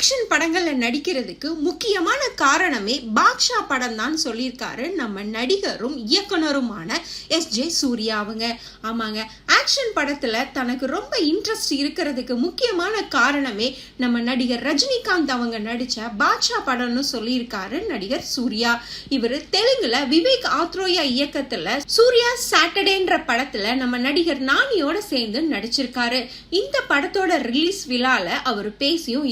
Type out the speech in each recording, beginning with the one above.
Action படங்களில் நடிக்கிறதுக்கு முக்கியமான காரணமே பாக்ஷா படம் தான் சொல்லியிருக்காரு. நம்ம நடிகரும் இயக்குனருமான எஸ் ஜே சூர்யா அவங்க. ஆமாங்க. ஆக்ஷன் படத்தில் தனக்கு ரொம்ப இன்ட்ரெஸ்ட் இருக்கிறதுக்கு முக்கியமான காரணமே நம்ம நடிகர் ரஜினிகாந்த் அவங்க நடித்த பாட்ஷா படம்னு சொல்லியிருக்காரு நடிகர் சூர்யா. இவர் தெலுங்குல விவேக் ஆத்ரோயா இயக்கத்தில் சூர்யா சாட்டர்டேன்ற படத்தில் நம்ம நடிகர் நானியோட சேர்ந்து நடிச்சிருக்காரு. இந்த படத்தோட ரிலீஸ் விழாவில் அவர் பேசியும்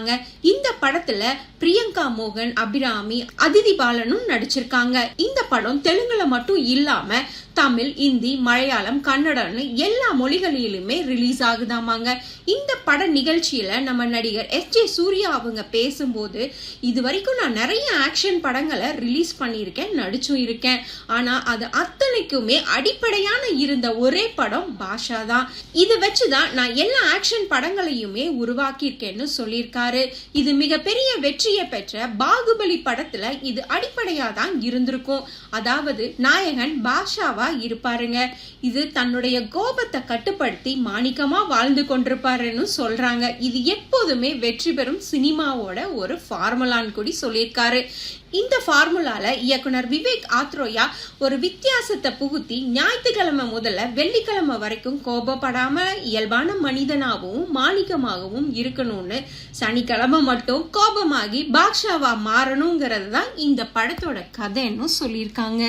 இருக்காராமாங்க இந்த படத்துல பிரியங்கா மோகன் அபிராமி அதிதி பாலனும் நடிச்சிருக்காங்க. இந்த படம் தெலுங்குல மட்டும் இல்லாம தமிழ் இந்தி மலையாளம் கன்னடம்னு எல்லா மொழிகளிலுமே ரிலீஸ் ஆகுதாமாங்க. இந்த பட நிகழ்ச்சியில் நம்ம நடிகர் எஸ் ஜே சூர்யா அவங்க பேசும்போது இது வரைக்கும் நான் நிறைய ஆக்ஷன் படங்களை ரிலீஸ் பண்ணியிருக்கேன் நடிச்சும் இருக்கேன். ஆனால் அது அத்தனைக்குமே அடிப்படையான இருந்த ஒரே படம் பாஷா தான். இதை வச்சுதான் நான் எல்லா ஆக்ஷன் படங்களையுமே உருவாக்கியிருக்கேன்னு சொல்லியிருக்காரு. இது மிகப்பெரிய வெற்றியை பெற்ற பாகுபலி படத்தில் இது அடிப்படையாக தான் இருந்திருக்கும். அதாவது நாயகன் பாஷாவை இருப்பாருங்க. இது தன்னுடைய கோபத்தை கட்டுப்படுத்தி மாணிக்கமா வாழ்ந்து கொண்டிருப்பாருன்னு சொல்றாங்க. இது எப்போதுமே வெற்றி பெறும் சினிமாவோட ஒரு ஃபார்முலான்னு கூடி சொல்லியிருக்காரு. இந்த ஃபார்முலால இயக்குனர் விவேக் ஆத்ரோயா ஒரு வித்தியாசத்தை புகுத்தி ஞாயிற்றுக்கிழமை முதல்ல வெள்ளிக்கிழமை வரைக்கும் கோபப்படாம இயல்பான மனிதனாகவும் மாணிக்கமாகவும் இருக்கணும்னு சனிக்கிழமை மட்டும் கோபமாகி பாக்ஷாவா மாறணுங்கிறது தான் இந்த படத்தோட கதைன்னு சொல்லியிருக்காங்க.